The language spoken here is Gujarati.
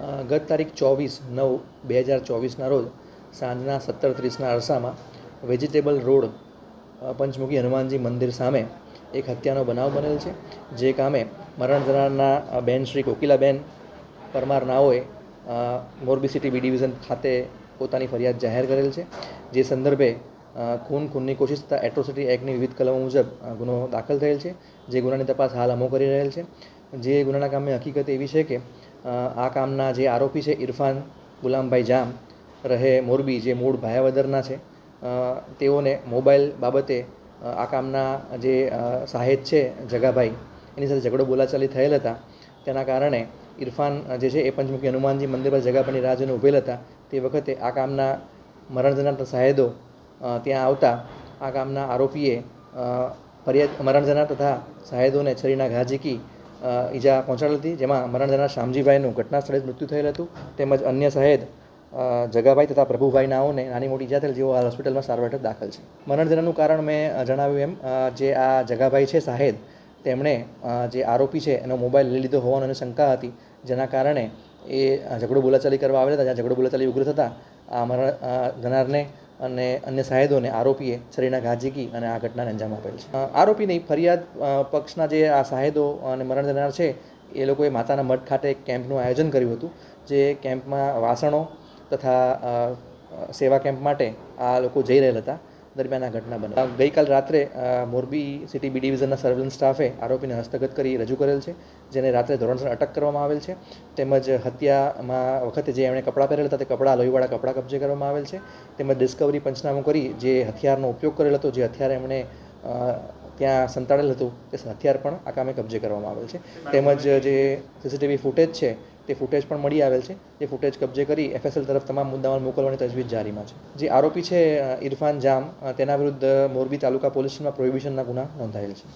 ગત તારીખ ચોવીસ નવ બે હજાર ચોવીસના રોજ સાંજના સત્તર ત્રીસના અરસામાં વેજીટેબલ રોડ પંચમુખી હનુમાનજી મંદિર સામે એક હત્યાનો બનાવ બનેલ છે. જે કામે મરણ જનારના બેન શ્રી કોકિલાબેન પરમાર નાઓએ મોરબી સિટી બી ડિવિઝન ખાતે પોતાની ફરિયાદ જાહેર કરેલ છે. જે સંદર્ભે ખૂન ખૂનની કોશિશ તથા એટ્રોસિટી એક્ટની વિવિધ કલમો મુજબ ગુનો દાખલ થયેલ છે, જે ગુનાની તપાસ હાલ અમો કરી રહેલ છે. જે ગુનાના કામની હકીકત એવી છે કે આ કામના જે આરોપી છે, ઇરફાન ગુલામભાઈ જામ, રહે મોરબી, જે મૂળ ભાયાવદરના છે તેઓને મોબાઈલ બાબતે આ કામના જે સાહેબ છે, જગાભાઈ, એની સાથે ઝઘડો બોલાચાલી થયેલ હતા. તેના કારણે ઇરફાન જે છે, એ પંચમુખી હનુમાનજી મંદિર પર જગાભાઈની રાહ જોઈને ઊભેલ હતા. તે વખતે આ કામના મરણ જનાર સાહેદો ત્યાં આવતા આ કામના આરોપીએ ફરિયાદ મરણજના તથા સાહેદોને છરીના ઘા ઝીકી ઈજા પહોંચાડી હતી, જેમાં મરણજના શામજીભાઈનું ઘટના સ્થળે જ મૃત્યુ થયેલ હતું. તેમજ અન્ય સાહેદ જગાભાઈ તથા પ્રભુભાઈ નાઓને નાની મોટી ઈજા થયેલ, જેઓ હાલ હોસ્પિટલમાં સારવાર હેઠળ દાખલ છે. મરણજનાનું કારણ મેં જણાવ્યું એમ જે આ જગાભાઈ છે સાહેદ તેમણે જે આરોપી છે, એનો મોબાઈલ લઈ લીધો હોવાની શંકા હતી, જેના કારણે એ ઝઘડો બોલાચાલી કરવા આવેલા હતા, જ્યાં ઝઘડો બોલાચાલી ઉગ્ર થતાં, આ મરણ જનારને અને અન્ય સાહેદોને આરોપીએ શરીરના ઘા અને આ ઘટનાને અંજામ આપેલ છે. આરોપીની ફરિયાદ પક્ષના જે આ સાહેદો અને મરણ જનાર છે, એ લોકોએ માતાના મઠ ખાતે એક કેમ્પનું આયોજન કર્યું હતું, જે કેમ્પમાં વાસણો તથા સેવા કેમ્પ માટે આ લોકો જઈ રહેલા હતા. દરમિયાન આ ઘટના બની. ગઈકાલ રાત્રે મોરબી સિટી બી ડિવિઝનના સર્વેલન્સ સ્ટાફે આરોપીને હસ્તગત કરી રજૂ કરેલ છે, જેને રાત્રે ધોરણસર અટક કરવામાં આવેલ છે. તેમજ હત્યામાં વખતે જે એમણે કપડાં પહેરેલા હતા તે કપડાં લોહીવાળા કપડાં કબજે કરવામાં આવેલ છે. તેમજ ડિસ્કવરી પંચનામું કરી જે હથિયારનો ઉપયોગ કરેલ હતો, જે હથિયાર એમણે ત્યાં સંતાડેલ હતું તે હથિયાર પણ આ કામે કબજે કરવામાં આવેલ છે. તેમજ જે સીસીટીવી ફૂટેજ છે તે ફૂટેજ પણ મળી આવેલ છે. જે ફૂટેજ કબજે કરી એફએસએલ તરફ તમામ મુદ્દામાં મોકલવાની તજવીજ જારીમાં છે. જે આરોપી છે ઇરફાન જામ તેના વિરુદ્ધ મોરબી તાલુકા પોલીસ સ્ટેશનમાં પ્રોહિબિશનના ગુના નોંધાયેલ છે.